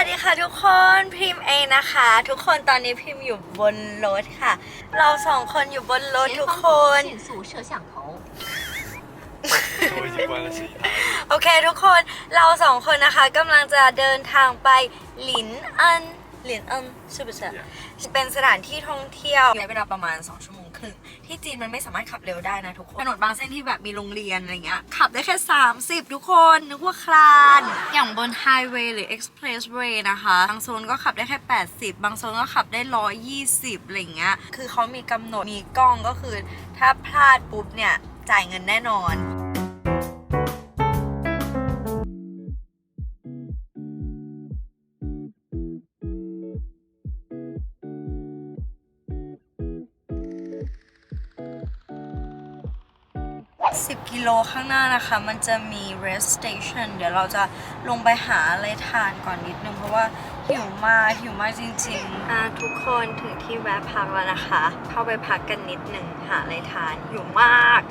วัสดีค่ะทุกคนพิมพ์เองนะคะ ทุกคนตอนนี้พิมพ์อยู่บนรถค่ะ เราสองคนอยู่บนรถทุกคน 限速摄像头。都已经关了十一台。 โอเคทุกคนเราสองคนนะคะกำลังจะเดินทางไปหลินอันหลินอันใช่ปะใช่เป็นสถานที่ท่องเที่ยวใช้เวลาประมาณ 2 ชั่วโมง ง คือที่จีนมันไม่สามารถขับเร็วได้นะทุกคนถนนบางเส้นที่แบบมีโรงเรียนอะไรเงี้ยขับได้แค่ 30 ทุกคนนึกว่าคลาน อย่างบนไฮเวย์หรือเอ็กซ์เพรสเวย์นะคะ บางโซนก็ขับได้แค่ 80 บางโซนก็ขับได้ 120อะไรเงี้ยคือเขามีกำหนดมีกล้องก็คือ ถ้าพลาดปุ๊บเนี่ยจ่ายเงินแน่นอน โลข้างหน้านะคะ มันจะมี rest station เดี๋ยวเราจะลงไปหาอะไรทานก่อนนิดนึง เพราะว่าหิวมากหิวมากจริงๆอ่าทุกคนถึงที่แวะพักแล้วนะคะ เข้าไปพักกันนิดนึงหาอะไรทานหิวมาก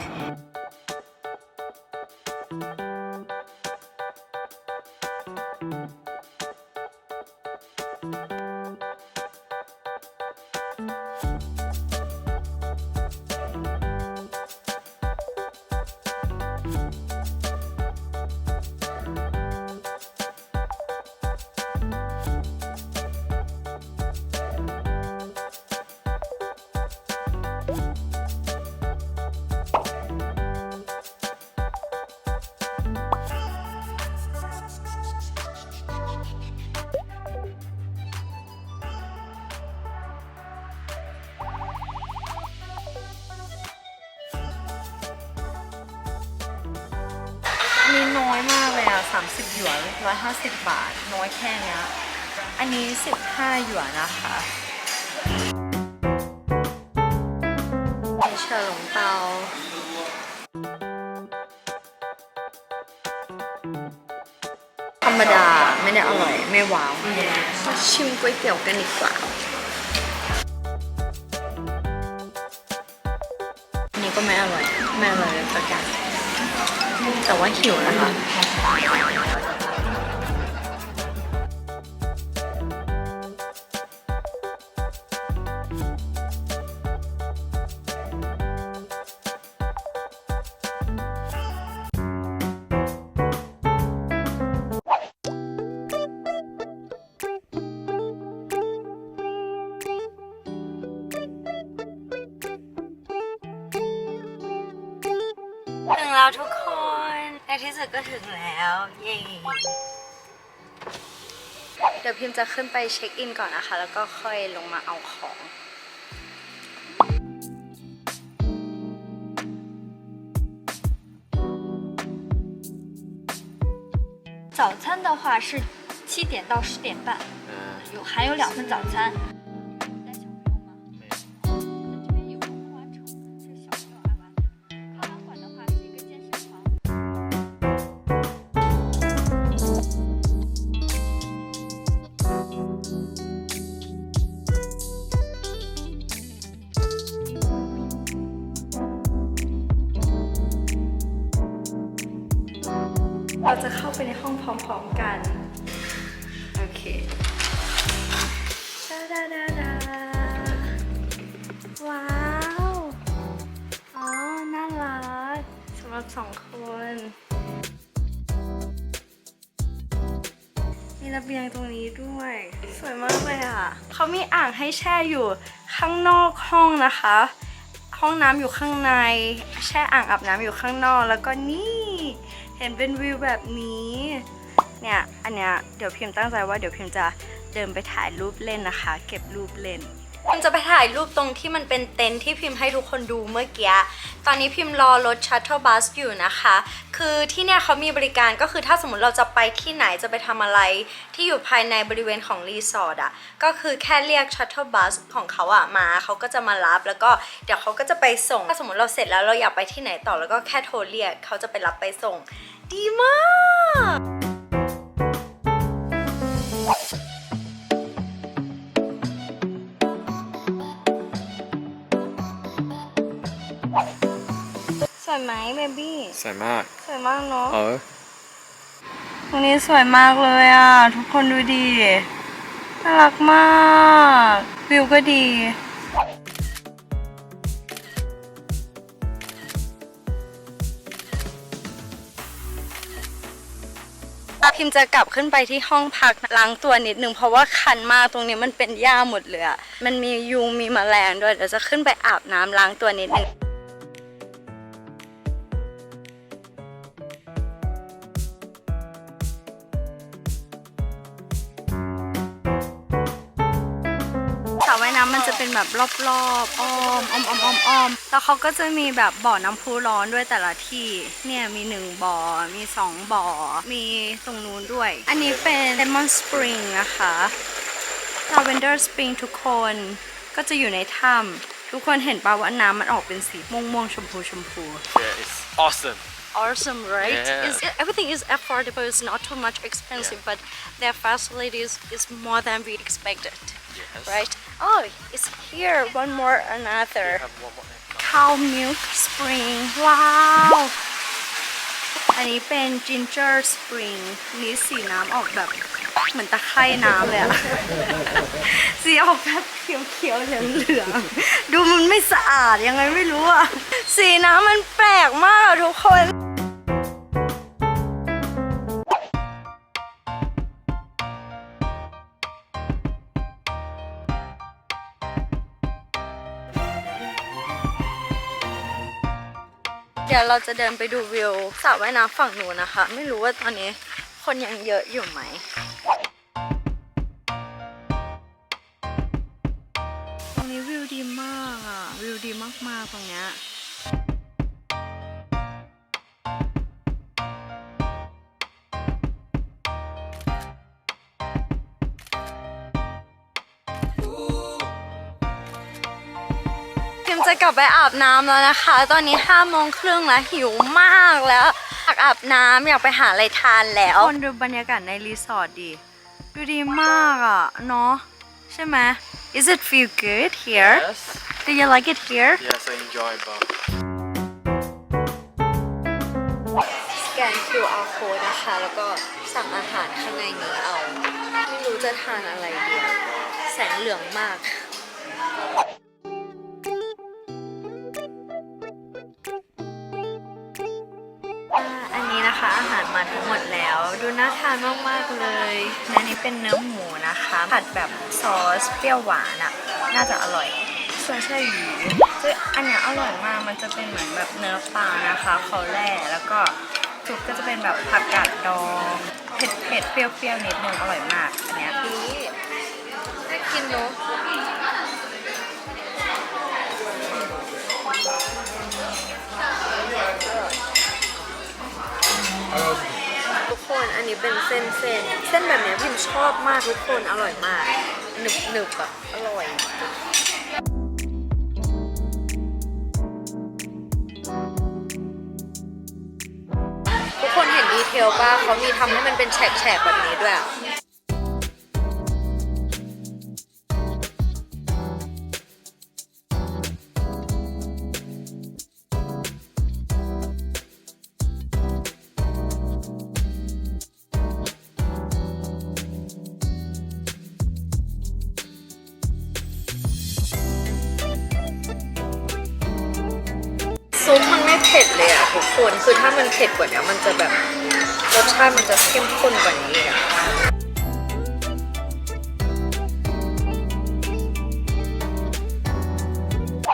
น้อยมากเลยอะ 30 หยวน 150 บาท น้อยแค่เนี้ยอันนี้ 15 หยวนนะคะมีเฉิหลงเตาธรรมดาไม่ได้อร่อย ไม่ว้าวมาชิมก๋วยเตี๋ยวกันดีกว่าอันนี้ก็ไม่อร่อย ไม่อร่อยเลยประกัน แต่ว่าหิวนะคะ ในที่สุดก็ถึงแล้ว เย้ เดี๋ยวพิมพ์จะขึ้นไปเช็คอินก่อนนะคะ แล้วก็ค่อยลงมาเอาของ 早餐的话是七点到十点半，嗯，有还有两份早餐。 สองคน มีระเบียงตรงนี้ด้วย สวยมากเลยอะเขามีอ่างให้แช่อยู่ข้างนอกห้องนะคะ ห้องน้ำอยู่ข้างใน แช่อ่างอาบน้ำอยู่ข้างนอก แล้วก็นี่เห็นเป็นวิวแบบนี้ เนี่ย อันเนี้ยเดี๋ยวพิมพ์ตั้งใจว่าเดี๋ยวพิมพ์จะเดินไปถ่ายรูปเล่นนะคะ เก็บรูปเล่น พิมจะไปถ่ายรูปตรงที่มันเป็นเต็นท์ที่พิมพ์ให้ทุกคนดูเมื่อกี้ ตอนนี้พิมพ์รอรถชัตเทิลบัสอยู่นะคะ คือที่เนี่ยเขามีบริการก็คือถ้าสมมติเราจะไปที่ไหนจะไปทำอะไรที่อยู่ภายในบริเวณของรีสอร์ทอะ ก็คือแค่เรียกชัตเทิลบัสของเขาอะมาเขาก็จะมารับแล้วก็เดี๋ยวเขาก็จะไปส่ง ถ้าสมมติเราเสร็จแล้วเราอยากไปที่ไหนต่อแล้วก็แค่โทรเรียกเขาจะไปรับไปส่ง ดีมาก วยไหมเบบี้สวยมาก สวยมากเนาะเออตรงนี้สวยมากเลยอะ ทุกคนดูดีน่ารักมาก วิวก็ดีพิมจะกลับขึ้นไปที่ห้องพักล้างตัวนิดนึงเพราะว่าคันมากตรงนี้มันเป็นหญ้าหมดเลยอะมันมียุงมีแมลงด้วยเดี๋ยวจะขึ้นไปอาบน้ำล้างตัวนิดนึงายน้ำมันจะเป็นแบบรอบๆอ้อมอ้อมอ้อมอ้อมอ้อมแล้วเขาก็จะมีแบบบ่อน้ำพุร้อนด้วยแต่ละที่เนี่ยมีหนึ่งบ่อมีสองบ่อมีตรงนู้นด้วย อันนี้เป็น Lemon Spring นะคะ Lavender Spring ทุกคนก็จะอยู่ในถ้ำทุกคนเห็นป่าว่าน้ำมันออกเป็นสีม่วงม่วงๆชมพูชมพู yeah it's awesome awesome, right? Yeah. Is everything is affordable. It's not too much expensive, but their facilities is more than we expected, yes right? Oh, it's here. One more, another have one more cow milk spring. Wow. อันนี้เป็น ginger spring นี่สีน้ำออกแบบ เหมือนตะไคร่น้ำเลยอะสีออกแบบเขียวๆเหลืองๆดูมันไม่สะอาดยังไงไม่รู้อะสีน้ำมันแปลกมากอะทุกคนเดี๋ยวเราจะเดินไปดูวิวสระว่ายน้ำฝั่งนู้นนะคะ ไม่รู้ว่าตอนนี้คนยังเยอะอยู่ไหม กลับไปอาบน้ำแล้วนะคะ ตอนนี้ห้าโมงครึ่งแล้วหิวมากแล้วอยากอาบน้ำอยากไปหาอะไรทานแล้วคนดูบรรยากาศในรีสอร์ทดี ดูดีมากอะเนาะใช่ไหม Is it feel good here yes Do you like it here yes I enjoy but สแกน QR code นะคะ แล้วก็สั่งอาหารข้างในนี้เอา ไม่รู้จะทานอะไรดีอะแสงเหลืองมาก นะคะ อาหารมาทั้งหมดแล้ว ดูน่าทานมากๆเลยอันนี้เป็นเนื้อหมูนะคะ ผัดแบบซอสเปรี้ยวหวานอะ่ะ น่าจะอร่อยส่วนไช่หยูซึ่งอันเนี้ยอร่อยมาก มันจะเป็นเหมือนแบบเนื้อปลานะคะเขาแร่แล้วก็ซุปก็จะเป็นแบบผักกาดดอง เผ็ดเผ็ดๆเปรี้ยวๆนิดนึงอร่อยมาก อันเนี้ยพี่น่ากินเนาะ คนอันนี้เป็นเส้นเส้นเส้นแบบเนี้ยพิมชอบมากทุกคนอร่อยมากหนึบหนึบแบบอร่อยทุกคนเห็นดีเทลป่ะเขามีทำให้มันเป็นแฉกๆแบบนี้ด้วย ซุปมันไม่เผ็ดเลยอะทุกคนคือถ้ามันเผ็ดกว่านี้มันจะแบบรสชาติมันจะเข้มข้นกว่านี้อีกอะ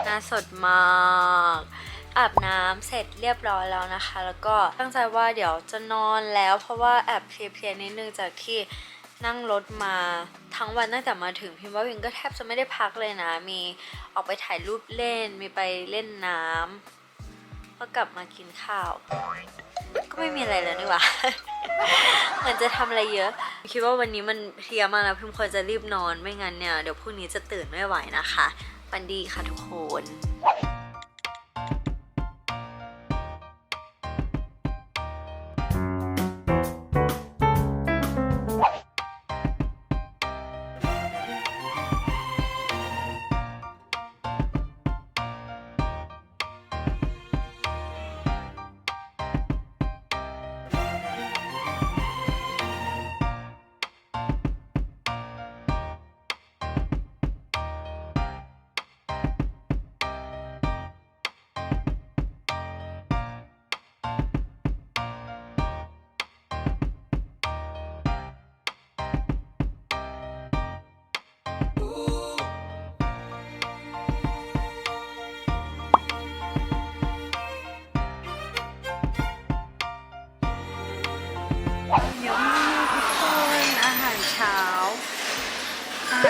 น่าสดมากอาบน้ำเสร็จเรียบร้อยแล้วนะคะ แล้วก็ตั้งใจว่าเดี๋ยวจะนอนแล้ว เพราะว่าแอบเพลียๆนิดนึงจากที่นั่งรถมาทั้งวันตั้งแต่มาถึงพิมพ์ว่าวินก็แทบจะไม่ได้พักเลยนะ มีออกไปถ่ายรูปเล่น มีไปเล่นน้ำ ก็กลับมากินข้าว ก็ไม่มีอะไรแล้วนี่หว่าเหมือนจะทำอะไรเยอะ คิดว่าวันนี้มันเพลียมากแล้วพิมควรจะรีบนอนไม่งั้นเนี่ย เดี๋ยวพรุ่งนี้จะตื่นไม่ไหวนะคะปันดีค่ะทุกคน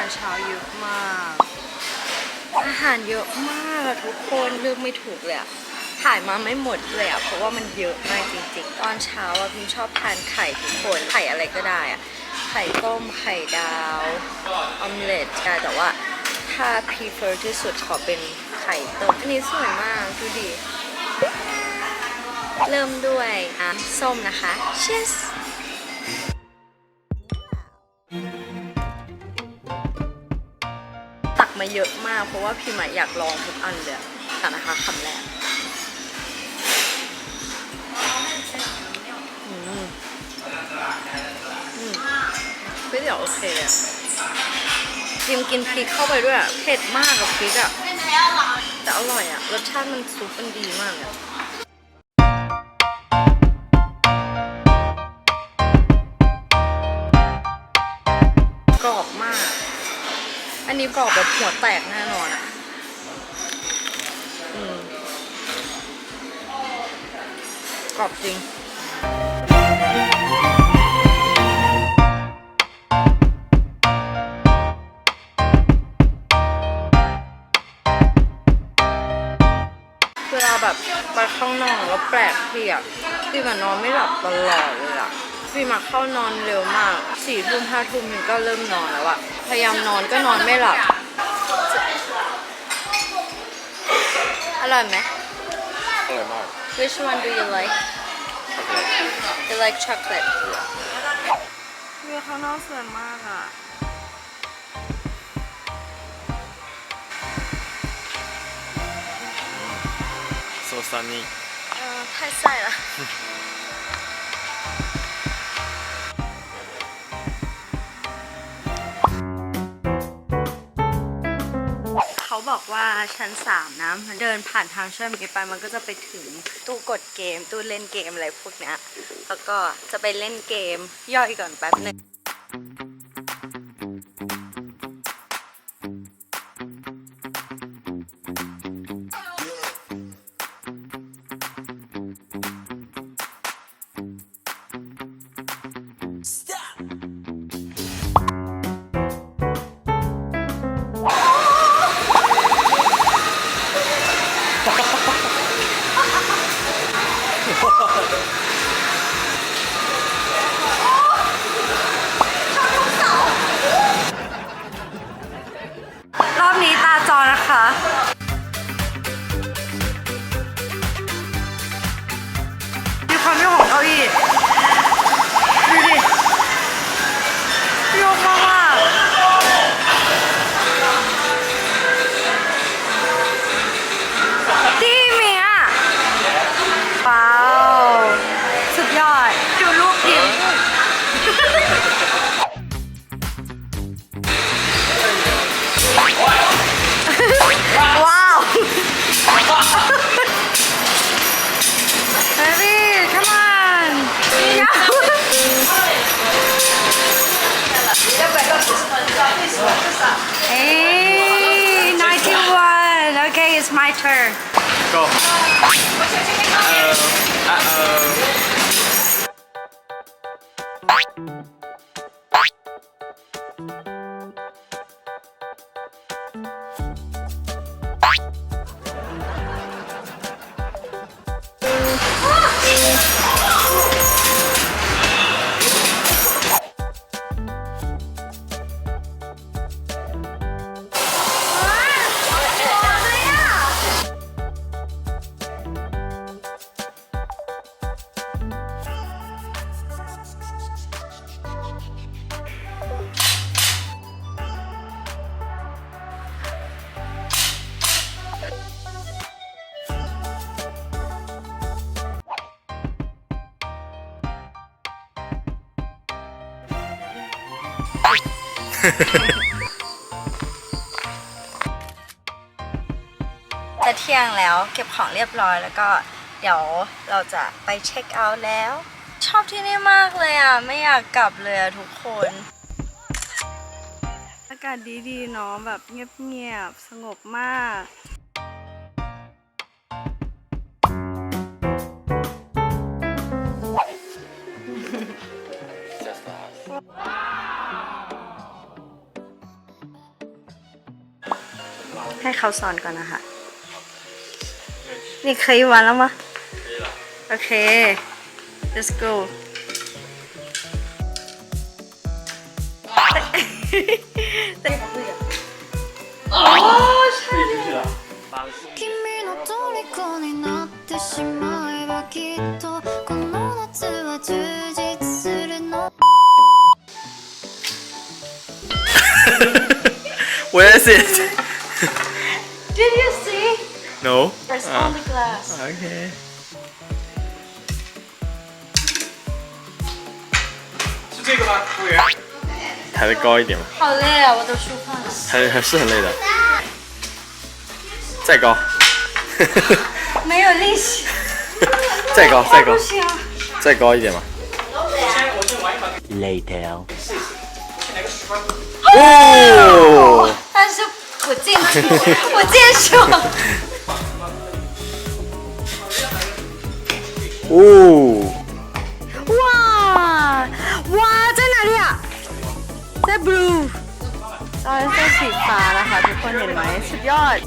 ารเช้าเยอะมาก อาหารเยอะมากอะทุกคนเลือกไม่ถูกเลยอะถ่ายมาไม่หมดเลยอะเพราะว่ามันเยอะมากจริงๆ ตอนเช้าอะพิมชอบทานไข่ทุกคนไข่อะไรก็ได้อะไข่ต้มไข่ดาวออมเล็ตใช่แต่ว่าถ้า prefer ที่สุดขอเป็นไข่ต้มอันนี้สวยมากดูดิเริ่มด้วยน้ำส้มนะคะ cheers เยอะมาก เพราะว่าพิมอะอยากลองทุกอันเลยแต่นะคะคำแรกอืมอืมก๋วยเตี๋ยวโอเคอะพิมกินพริกเข้าไปด้วยอะเผ็ดมากกับพริกอะแต่อร่อยอะรสชาติมันซุปมันดีมากอะกรอบมาก อันนี้กรอบแบบหัวแตกแน่นอนอะอืมกรอบจริงเวลาแบบไปข้างนอกแล้วแปลกที่อะพี่มันนอนไม่หลับตลอดเลยอะพี่มาเข้านอนเร็วมากสี่ทุ่มห้าทุ่มมันก็เริ่มนอนแล้วอะ พยายามนอนก็นอนไม่หลับ อร่อยไหม อร่อยมาก Which one do you like You like chocolate วิวข้างนอกสวยมากอ่ะ โซซานิ เออ太晒了 ว่าชั้นสามนะมันเดินผ่านทางเชื่อมนี้ไปมันก็จะไปถึงตู้กดเกม ตู้เล่นเกมอะไรพวกเนี้ยแล้วก็จะไปเล่นเกมย่อยก่อนแป๊บหนึง Oh, จะเที่ยงแล้วเก็บของเรียบร้อยแล้วก็เดี๋ยวเราจะไปเช็คเอาท์แล้ว ชอบที่นี่มากเลยอะ ไม่อยากกลับเลยอะทุกคน อากาศดีๆเนาะแบบเงียบๆสงบมาก เขาสอนก่อนนะคะ นี่เคยวันแล้วมะโอเค let's go 君の虜になってしまえばきっとこの夏は充実するの Where is it? Did you see? No. There's only glass. Okay. 是这个吗？服务员。抬得高一点嘛，好累啊，我都出汗了。还还是很累的。再高，没有力气，再高，再高不，行。再高一点嘛。Later. 哦，但是我进去，我进去了。 오! 우 와! 와, 쟤나리 야! 쟤 블 루! ตอนเสื้อสีฟ้านะคะ ทุกคนเห็นไหมสุดยอด